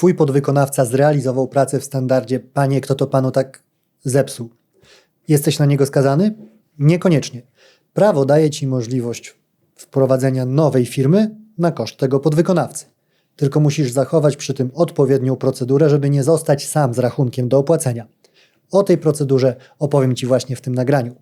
twój podwykonawca zrealizował pracę w standardzie, panie, kto to panu tak zepsuł. Jesteś na niego skazany? Niekoniecznie. Prawo daje ci możliwość wprowadzenia nowej firmy na koszt tego podwykonawcy. Tylko musisz zachować przy tym odpowiednią procedurę, żeby nie zostać sam z rachunkiem do opłacenia. O tej procedurze opowiem Ci właśnie w tym nagraniu.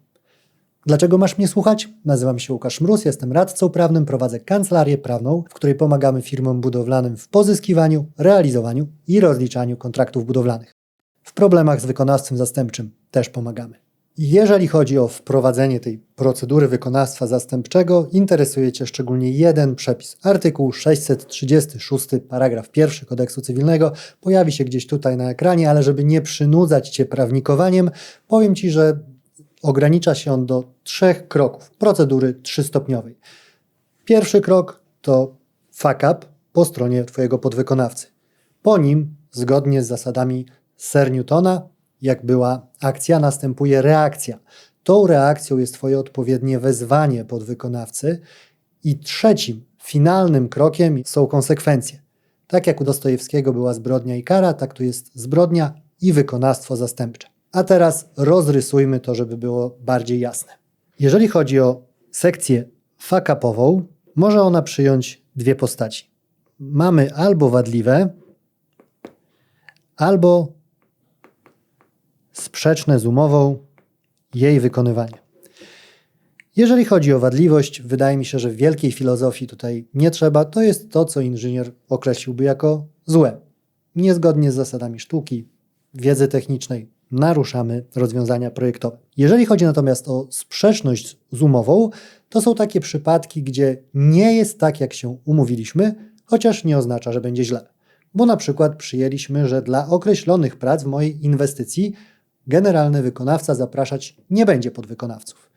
Dlaczego masz mnie słuchać? Nazywam się Łukasz Mróz, jestem radcą prawnym, prowadzę kancelarię prawną, w której pomagamy firmom budowlanym w pozyskiwaniu, realizowaniu i rozliczaniu kontraktów budowlanych. W problemach z wykonawstwem zastępczym też pomagamy. Jeżeli chodzi o wprowadzenie tej procedury wykonawstwa zastępczego, interesuje Cię szczególnie jeden przepis. Artykuł 636, paragraf 1 kodeksu cywilnego pojawi się gdzieś tutaj na ekranie, ale żeby nie przynudzać Cię prawnikowaniem, powiem Ci, że ogranicza się on do trzech kroków procedury trzystopniowej. Pierwszy krok to fuck up po stronie Twojego podwykonawcy. Po nim, zgodnie z zasadami Sir Newtona, jak była akcja, następuje reakcja. Tą reakcją jest Twoje odpowiednie wezwanie podwykonawcy. I trzecim, finalnym krokiem są konsekwencje. Tak jak u Dostojewskiego była zbrodnia i kara, tak tu jest zbrodnia i wykonawstwo zastępcze. A teraz rozrysujmy to, żeby było bardziej jasne. Jeżeli chodzi o sekcję fakapową, może ona przyjąć dwie postaci. Mamy albo wadliwe, albo sprzeczne z umową jej wykonywanie. Jeżeli chodzi o wadliwość, wydaje mi się, że wielkiej filozofii tutaj nie trzeba. To jest to, co inżynier określiłby jako złe. Niezgodnie z zasadami sztuki, wiedzy technicznej, naruszamy rozwiązania projektowe. Jeżeli chodzi natomiast o sprzeczność z umową, to są takie przypadki, gdzie nie jest tak, jak się umówiliśmy, chociaż nie oznacza, że będzie źle. Bo na przykład przyjęliśmy, że dla określonych prac w mojej inwestycji generalny wykonawca zapraszać nie będzie podwykonawców.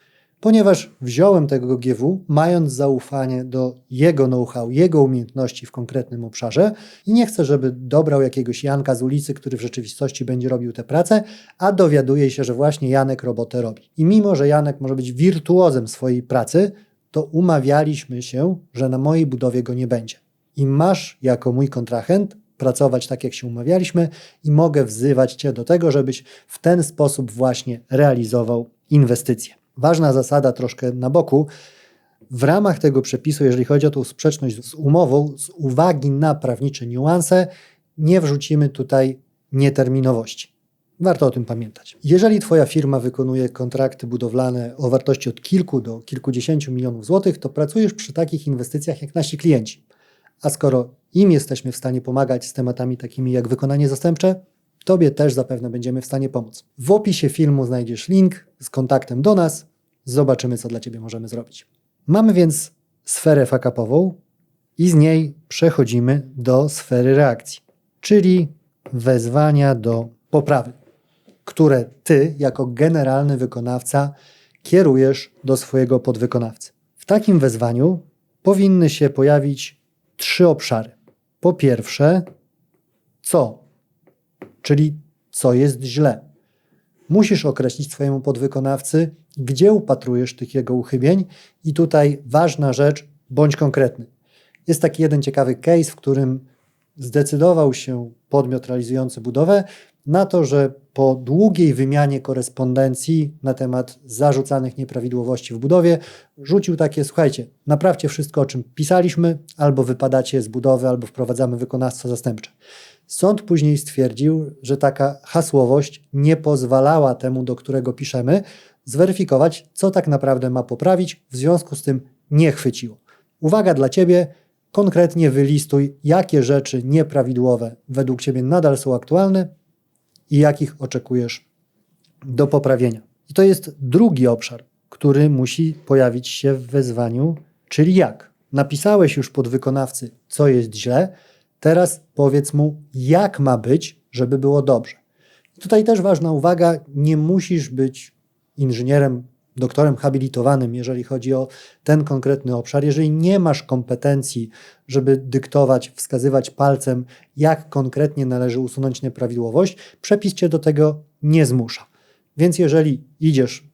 Ponieważ wziąłem tego GW, mając zaufanie do jego know-how, jego umiejętności w konkretnym obszarze i nie chcę, żeby dobrał jakiegoś Janka z ulicy, który w rzeczywistości będzie robił tę pracę, a dowiaduje się, że właśnie Janek robotę robi. I mimo, że Janek może być wirtuozem swojej pracy, to umawialiśmy się, że na mojej budowie go nie będzie. I masz jako mój kontrahent pracować tak, jak się umawialiśmy, i mogę wzywać Cię do tego, żebyś w ten sposób właśnie realizował inwestycje. Ważna zasada, troszkę na boku. W ramach tego przepisu, jeżeli chodzi o tą sprzeczność z umową, z uwagi na prawnicze niuanse, nie wrzucimy tutaj nieterminowości. Warto o tym pamiętać. Jeżeli Twoja firma wykonuje kontrakty budowlane o wartości od kilku do kilkudziesięciu milionów złotych, to pracujesz przy takich inwestycjach jak nasi klienci. A skoro im jesteśmy w stanie pomagać z tematami takimi jak wykonanie zastępcze, Tobie też zapewne będziemy w stanie pomóc. W opisie filmu znajdziesz link z kontaktem do nas. Zobaczymy, co dla Ciebie możemy zrobić. Mamy więc sferę fakapową i z niej przechodzimy do sfery reakcji, czyli wezwania do poprawy, które Ty, jako generalny wykonawca, kierujesz do swojego podwykonawcy. W takim wezwaniu powinny się pojawić trzy obszary. Po pierwsze, co, czyli co jest źle. Musisz określić swojemu podwykonawcy, gdzie upatrujesz tych jego uchybień, i tutaj ważna rzecz, bądź konkretny. Jest taki jeden ciekawy case, w którym zdecydował się podmiot realizujący budowę na to, że po długiej wymianie korespondencji na temat zarzucanych nieprawidłowości w budowie rzucił takie: Słuchajcie, naprawcie wszystko, o czym pisaliśmy, albo wypadacie z budowy, albo wprowadzamy wykonawstwo zastępcze. Sąd później stwierdził, że taka hasłowość nie pozwalała temu, do którego piszemy, zweryfikować, co tak naprawdę ma poprawić, w związku z tym nie chwyciło. Uwaga dla Ciebie, konkretnie wylistuj, jakie rzeczy nieprawidłowe według Ciebie nadal są aktualne i jakich oczekujesz do poprawienia. I to jest drugi obszar, który musi pojawić się w wezwaniu, czyli jak. Napisałeś już podwykonawcy, co jest źle, teraz powiedz mu, jak ma być, żeby było dobrze. Tutaj też ważna uwaga, nie musisz być inżynierem, doktorem habilitowanym, jeżeli chodzi o ten konkretny obszar. Jeżeli nie masz kompetencji, żeby dyktować, wskazywać palcem, jak konkretnie należy usunąć nieprawidłowość, przepis cię do tego nie zmusza. Więc jeżeli idziesz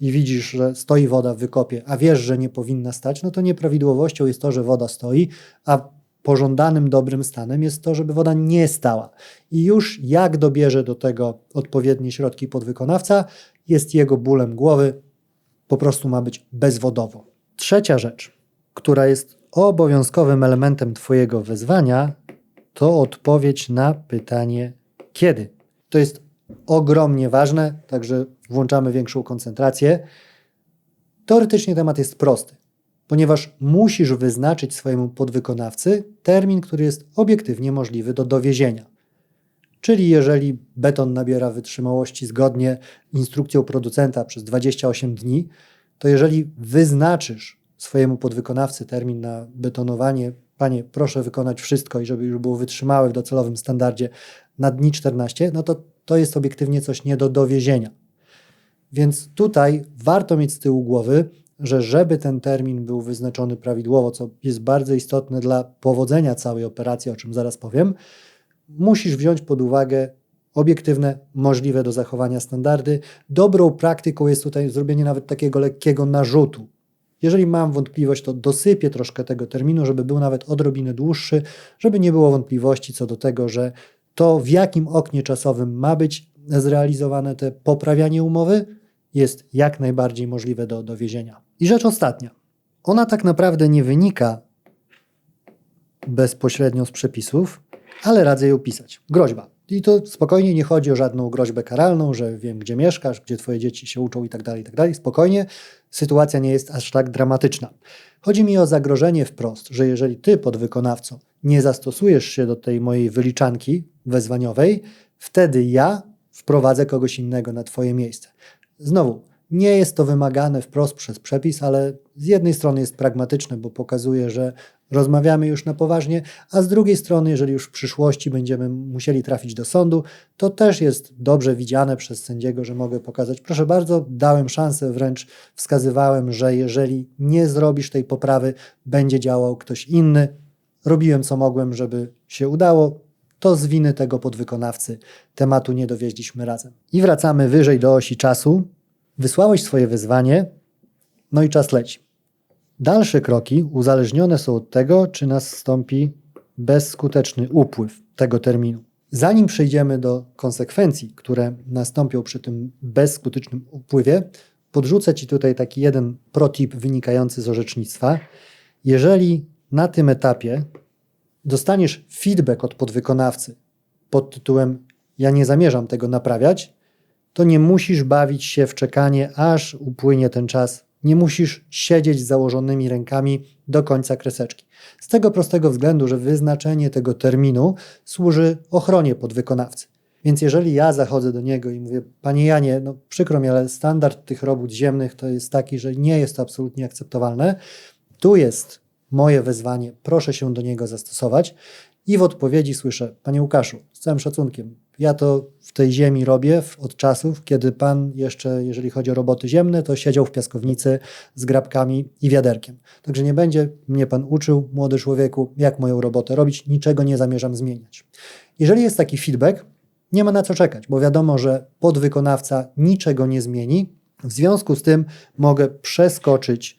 i widzisz, że stoi woda w wykopie, a wiesz, że nie powinna stać, no to nieprawidłowością jest to, że woda stoi, a pożądanym dobrym stanem jest to, żeby woda nie stała. I już jak dobierze do tego odpowiednie środki podwykonawca, jest jego bólem głowy, po prostu ma być bezwodowo. Trzecia rzecz, która jest obowiązkowym elementem Twojego wezwania, to odpowiedź na pytanie kiedy. To jest ogromnie ważne, także włączamy większą koncentrację. Teoretycznie temat jest prosty, ponieważ musisz wyznaczyć swojemu podwykonawcy termin, który jest obiektywnie możliwy do dowiezienia. Czyli jeżeli beton nabiera wytrzymałości zgodnie instrukcją producenta przez 28 dni, to jeżeli wyznaczysz swojemu podwykonawcy termin na betonowanie, panie, proszę wykonać wszystko i żeby już było wytrzymałe w docelowym standardzie na dni 14, no to to jest obiektywnie coś nie do dowiezienia. Więc tutaj warto mieć z tyłu głowy, że żeby ten termin był wyznaczony prawidłowo, co jest bardzo istotne dla powodzenia całej operacji, o czym zaraz powiem, musisz wziąć pod uwagę obiektywne, możliwe do zachowania standardy. Dobrą praktyką jest tutaj zrobienie nawet takiego lekkiego narzutu. Jeżeli mam wątpliwość, to dosypię troszkę tego terminu, żeby był nawet odrobinę dłuższy, żeby nie było wątpliwości co do tego, że to w jakim oknie czasowym ma być zrealizowane te poprawianie umowy, jest jak najbardziej możliwe do dowiezienia. I rzecz ostatnia. Ona tak naprawdę nie wynika bezpośrednio z przepisów, ale radzę ją pisać. Groźba. I to spokojnie nie chodzi o żadną groźbę karalną, że wiem, gdzie mieszkasz, gdzie twoje dzieci się uczą i tak dalej, i tak dalej. Spokojnie, sytuacja nie jest aż tak dramatyczna. Chodzi mi o zagrożenie wprost, że jeżeli ty, podwykonawco, nie zastosujesz się do tej mojej wyliczanki wezwaniowej, wtedy ja wprowadzę kogoś innego na twoje miejsce. Znowu, nie jest to wymagane wprost przez przepis, ale z jednej strony jest pragmatyczne, bo pokazuje, że rozmawiamy już na poważnie, a z drugiej strony, jeżeli już w przyszłości będziemy musieli trafić do sądu, to też jest dobrze widziane przez sędziego, że mogę pokazać, proszę bardzo, dałem szansę, wręcz wskazywałem, że jeżeli nie zrobisz tej poprawy, będzie działał ktoś inny. Robiłem co mogłem, żeby się udało. To z winy tego podwykonawcy tematu nie dowieźliśmy razem. I wracamy wyżej do osi czasu. Wysłałeś swoje wyzwanie, no i czas leci. Dalsze kroki uzależnione są od tego, czy nastąpi bezskuteczny upływ tego terminu. Zanim przejdziemy do konsekwencji, które nastąpią przy tym bezskutecznym upływie, podrzucę Ci tutaj taki jeden protip wynikający z orzecznictwa. Jeżeli na tym etapie dostaniesz feedback od podwykonawcy pod tytułem Ja nie zamierzam tego naprawiać, to nie musisz bawić się w czekanie, aż upłynie ten czas nie musisz siedzieć z założonymi rękami do końca kreseczki. Z tego prostego względu, że wyznaczenie tego terminu służy ochronie podwykonawcy. Więc jeżeli ja zachodzę do niego i mówię, panie Janie, no przykro mi, ale standard tych robót ziemnych to jest taki, że nie jest to absolutnie akceptowalne, tu jest moje wezwanie, proszę się do niego zastosować. I w odpowiedzi słyszę, panie Łukaszu, z całym szacunkiem, ja to w tej ziemi robię od czasów, kiedy pan jeszcze, jeżeli chodzi o roboty ziemne, to siedział w piaskownicy z grabkami i wiaderkiem. Także nie będzie mnie pan uczył, młody człowieku, jak moją robotę robić, niczego nie zamierzam zmieniać. Jeżeli jest taki feedback, nie ma na co czekać, bo wiadomo, że podwykonawca niczego nie zmieni. W związku z tym mogę przeskoczyć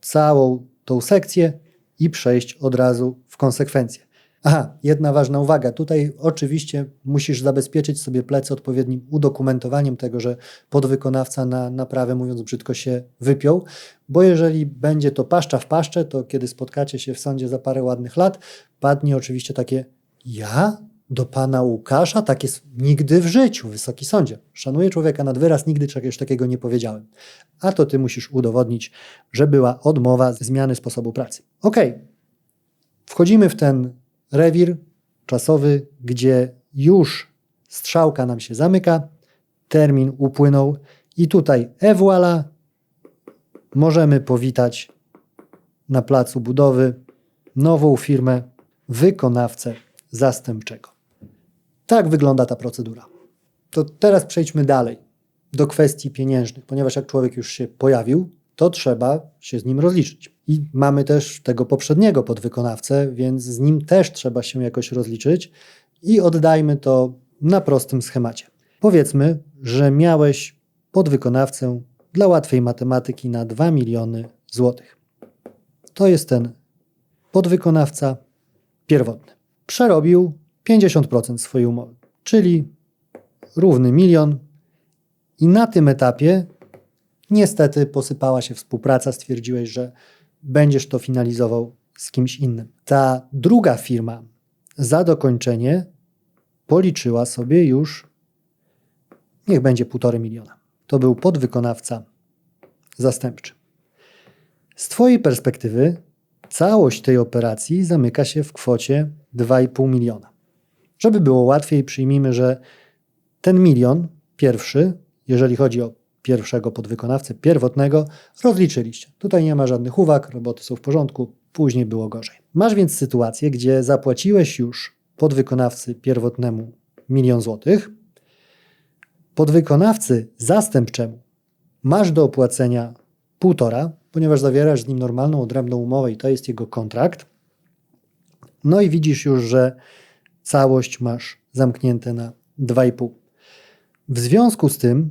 całą tą sekcję i przejść od razu w konsekwencje. Aha, jedna ważna uwaga. Tutaj oczywiście musisz zabezpieczyć sobie plecy odpowiednim udokumentowaniem tego, że podwykonawca na naprawę, mówiąc brzydko, się wypiął, bo jeżeli będzie to paszcza w paszczę, to kiedy spotkacie się w sądzie za parę ładnych lat, padnie oczywiście takie ja? Do pana Łukasza? Tak jest nigdy w życiu, wysoki sądzie. Szanuję człowieka nad wyraz, nigdy czegoś takiego nie powiedziałem. A to ty musisz udowodnić, że była odmowa zmiany sposobu pracy. Okay. wchodzimy w ten rewir czasowy, gdzie już strzałka nam się zamyka, termin upłynął i tutaj e możemy powitać na placu budowy nową firmę wykonawcę zastępczego. Tak wygląda ta procedura. To teraz przejdźmy dalej do kwestii pieniężnych, ponieważ jak człowiek już się pojawił, to trzeba się z nim rozliczyć. I mamy też tego poprzedniego podwykonawcę, więc z nim też trzeba się jakoś rozliczyć i oddajmy to na prostym schemacie. Powiedzmy, że miałeś podwykonawcę dla łatwej matematyki na 2 miliony złotych. To jest ten podwykonawca, pierwotny. Przerobił 50% swojej umowy, czyli równy milion. I na tym etapie niestety posypała się współpraca. Stwierdziłeś, że będziesz to finalizował z kimś innym. Ta druga firma za dokończenie policzyła sobie już, niech będzie półtorej miliona. To był podwykonawca zastępczy. Z Twojej perspektywy całość tej operacji zamyka się w kwocie 2,5 miliona. Żeby było łatwiej, przyjmijmy, że ten milion pierwszy, jeżeli chodzi o pierwszego podwykonawcę pierwotnego, rozliczyliście. Tutaj nie ma żadnych uwag, roboty są w porządku, później było gorzej. Masz więc sytuację, gdzie zapłaciłeś już podwykonawcy pierwotnemu milion złotych, podwykonawcy zastępczemu masz do opłacenia półtora, ponieważ zawierasz z nim normalną, odrębną umowę i to jest jego kontrakt. No i widzisz już, że całość masz zamknięte na 2,5. W związku z tym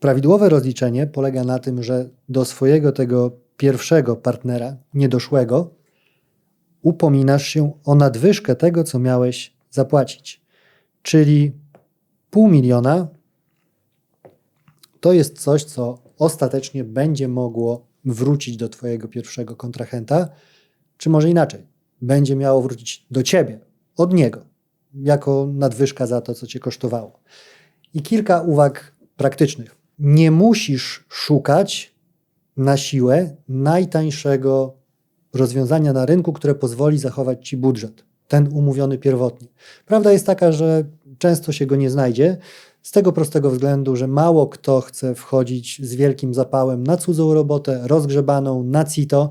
prawidłowe rozliczenie polega na tym, że do swojego tego pierwszego partnera, niedoszłego, upominasz się o nadwyżkę tego, co miałeś zapłacić. Czyli pół miliona to jest coś, co ostatecznie będzie mogło wrócić do Twojego pierwszego kontrahenta, czy może inaczej, będzie miało wrócić do Ciebie, od niego, jako nadwyżka za to, co Cię kosztowało. I kilka uwag praktycznych. Nie musisz szukać na siłę najtańszego rozwiązania na rynku, które pozwoli zachować Ci budżet, ten umówiony pierwotnie. Prawda jest taka, że często się go nie znajdzie, z tego prostego względu, że mało kto chce wchodzić z wielkim zapałem na cudzą robotę, rozgrzebaną, na CITO,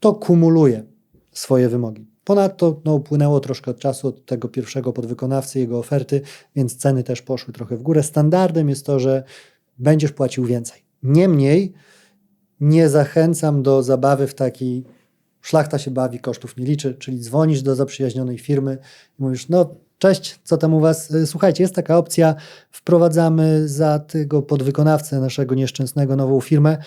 to kumuluje swoje wymogi. Ponadto no, upłynęło troszkę czasu od tego pierwszego podwykonawcy, jego oferty, więc ceny też poszły trochę w górę. Standardem jest to, że będziesz płacił więcej. Niemniej nie zachęcam do zabawy w taki szlachta się bawi, kosztów nie liczy, czyli dzwonisz do zaprzyjaźnionej firmy i mówisz, no Cześć, co tam u Was? Y, słuchajcie, jest taka opcja, wprowadzamy za tego podwykonawcę naszego nieszczęsnego nową firmę.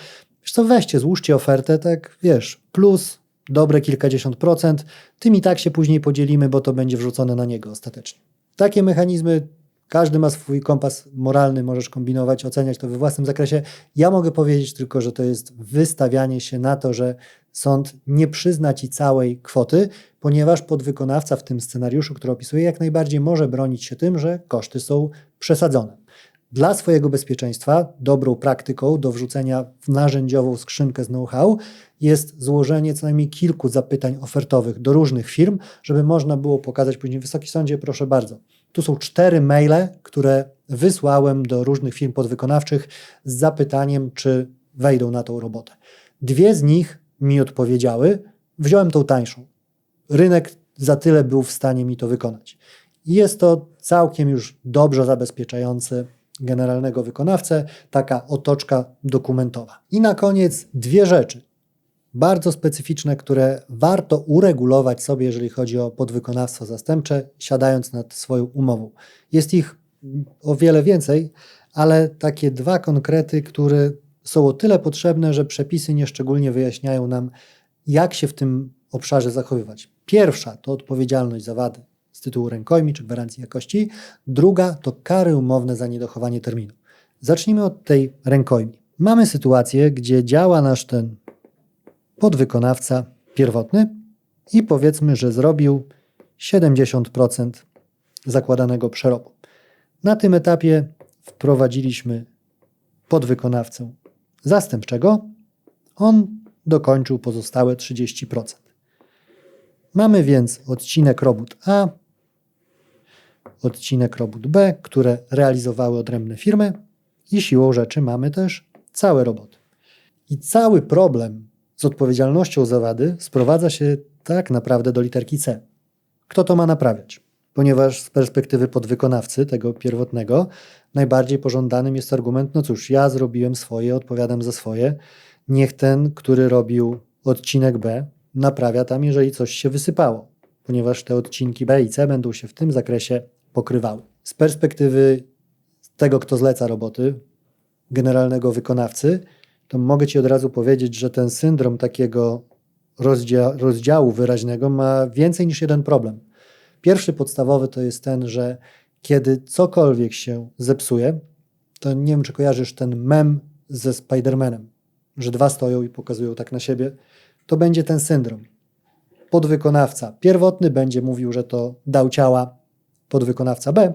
Wiesz co, weźcie, złóżcie ofertę, tak wiesz, plus dobre kilkadziesiąt procent, tym i tak się później podzielimy, bo to będzie wrzucone na niego ostatecznie. Takie mechanizmy każdy ma swój kompas moralny, możesz kombinować, oceniać to we własnym zakresie. Ja mogę powiedzieć tylko, że to jest wystawianie się na to, że sąd nie przyzna ci całej kwoty, ponieważ podwykonawca w tym scenariuszu, który opisuję, jak najbardziej może bronić się tym, że koszty są przesadzone. Dla swojego bezpieczeństwa dobrą praktyką do wrzucenia w narzędziową skrzynkę z know-how jest złożenie co najmniej kilku zapytań ofertowych do różnych firm, żeby można było pokazać później Wysoki Sądzie, proszę bardzo. Tu są cztery maile, które wysłałem do różnych firm podwykonawczych z zapytaniem, czy wejdą na tą robotę. Dwie z nich mi odpowiedziały, wziąłem tą tańszą. Rynek za tyle był w stanie mi to wykonać. Jest to całkiem już dobrze zabezpieczający generalnego wykonawcę, taka otoczka dokumentowa. I na koniec dwie rzeczy, bardzo specyficzne, które warto uregulować sobie, jeżeli chodzi o podwykonawstwo zastępcze, siadając nad swoją umową. Jest ich o wiele więcej, ale takie dwa konkrety, które są o tyle potrzebne, że przepisy nieszczególnie wyjaśniają nam, jak się w tym obszarze zachowywać. Pierwsza to odpowiedzialność za wady z tytułu rękojmi czy gwarancji jakości, druga to kary umowne za niedochowanie terminu. Zacznijmy od tej rękojmi. Mamy sytuację, gdzie działa nasz ten podwykonawca pierwotny i powiedzmy, że zrobił 70% zakładanego przerobu. Na tym etapie wprowadziliśmy podwykonawcę zastępczego. On dokończył pozostałe 30%. Mamy więc odcinek robót A, odcinek robót B, które realizowały odrębne firmy i siłą rzeczy mamy też całe roboty. I cały problem z odpowiedzialnością za wady sprowadza się tak naprawdę do literki C. Kto to ma naprawiać? Ponieważ z perspektywy podwykonawcy, tego pierwotnego, najbardziej pożądanym jest argument: no cóż, ja zrobiłem swoje, odpowiadam za swoje, niech ten, który robił odcinek B, naprawia tam, jeżeli coś się wysypało, ponieważ te odcinki B i C będą się w tym zakresie pokrywały. Z perspektywy tego, kto zleca roboty, generalnego wykonawcy, to mogę Ci od razu powiedzieć, że ten syndrom takiego rozdzia rozdziału wyraźnego ma więcej niż jeden problem. Pierwszy podstawowy to jest ten, że kiedy cokolwiek się zepsuje, to nie wiem, czy kojarzysz ten mem ze Spider-Manem, że dwa stoją i pokazują tak na siebie, to będzie ten syndrom. Podwykonawca pierwotny będzie mówił, że to dał ciała podwykonawca B,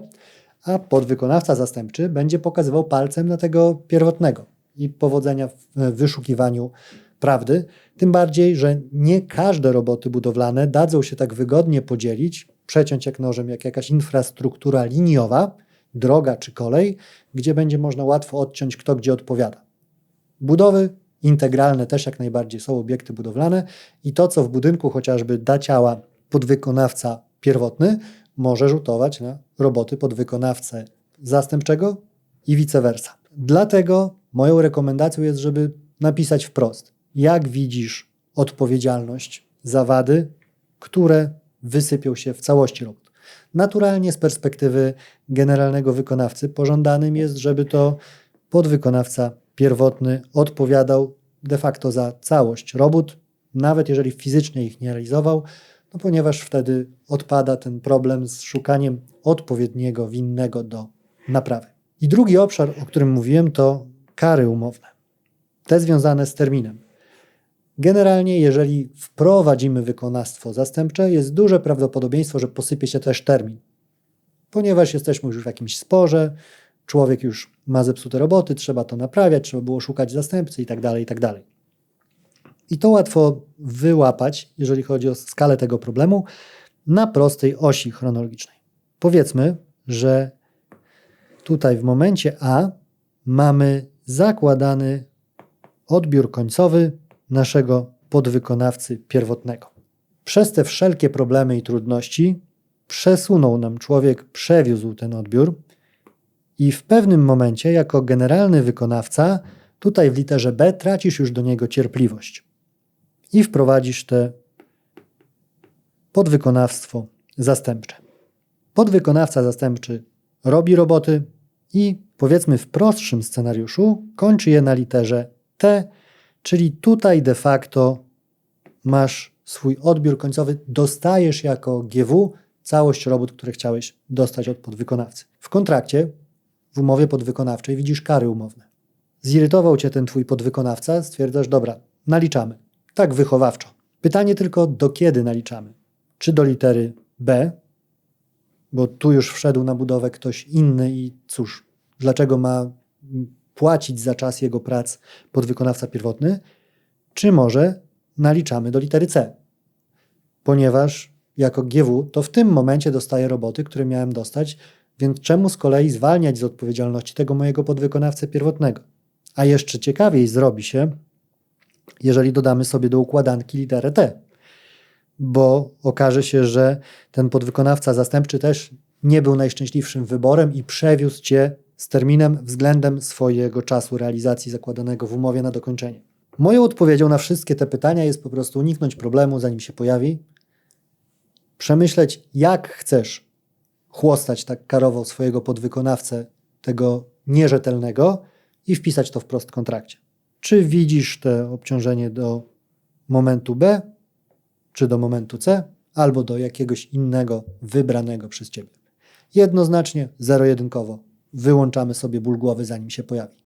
a podwykonawca zastępczy będzie pokazywał palcem na tego pierwotnego i powodzenia w wyszukiwaniu prawdy. Tym bardziej, że nie każde roboty budowlane dadzą się tak wygodnie podzielić, przeciąć jak nożem, jak jakaś infrastruktura liniowa, droga czy kolej, gdzie będzie można łatwo odciąć, kto gdzie odpowiada. Budowy integralne też jak najbardziej są obiekty budowlane i to, co w budynku chociażby da ciała podwykonawca pierwotny, może rzutować na roboty podwykonawcę zastępczego i vice versa. Dlatego moją rekomendacją jest, żeby napisać wprost, jak widzisz odpowiedzialność za wady, które wysypią się w całości robót. Naturalnie z perspektywy generalnego wykonawcy pożądanym jest, żeby to podwykonawca pierwotny odpowiadał de facto za całość robót, nawet jeżeli fizycznie ich nie realizował, no ponieważ wtedy odpada ten problem z szukaniem odpowiedniego winnego do naprawy. I drugi obszar, o którym mówiłem, to kary umowne, te związane z terminem. Generalnie, jeżeli wprowadzimy wykonawstwo zastępcze, jest duże prawdopodobieństwo, że posypie się też termin, ponieważ jesteśmy już w jakimś sporze, człowiek już ma zepsute roboty, trzeba to naprawiać, trzeba było szukać zastępcy itd., tak itd. Tak I to łatwo wyłapać, jeżeli chodzi o skalę tego problemu, na prostej osi chronologicznej. Powiedzmy, że tutaj w momencie A mamy zakładany odbiór końcowy naszego podwykonawcy pierwotnego. Przez te wszelkie problemy i trudności przesunął nam człowiek, przewiózł ten odbiór i w pewnym momencie, jako generalny wykonawca, tutaj w literze B tracisz już do niego cierpliwość i wprowadzisz te podwykonawstwo zastępcze. Podwykonawca zastępczy robi roboty i powiedzmy w prostszym scenariuszu kończy je na literze T, czyli tutaj de facto masz swój odbiór końcowy, dostajesz jako GW całość robót, które chciałeś dostać od podwykonawcy. W kontrakcie, w umowie podwykonawczej widzisz kary umowne. Zirytował cię ten twój podwykonawca, stwierdzasz, dobra, naliczamy. Tak wychowawczo. Pytanie tylko, do kiedy naliczamy? Czy do litery B, bo tu już wszedł na budowę ktoś inny i cóż, dlaczego ma płacić za czas jego prac podwykonawca pierwotny, czy może naliczamy do litery C, ponieważ jako GW to w tym momencie dostaję roboty, które miałem dostać, więc czemu z kolei zwalniać z odpowiedzialności tego mojego podwykonawcę pierwotnego? A jeszcze ciekawiej zrobi się, jeżeli dodamy sobie do układanki literę T, bo okaże się, że ten podwykonawca zastępczy też nie był najszczęśliwszym wyborem i przewiózł cię z terminem względem swojego czasu realizacji zakładanego w umowie na dokończenie. Moją odpowiedzią na wszystkie te pytania jest po prostu uniknąć problemu, zanim się pojawi, przemyśleć, jak chcesz chłostać tak karowo swojego podwykonawcę, tego nierzetelnego i wpisać to wprost w kontrakcie. Czy widzisz to obciążenie do momentu B, czy do momentu C, albo do jakiegoś innego wybranego przez Ciebie. Jednoznacznie, zero-jedynkowo wyłączamy sobie ból głowy, zanim się pojawi.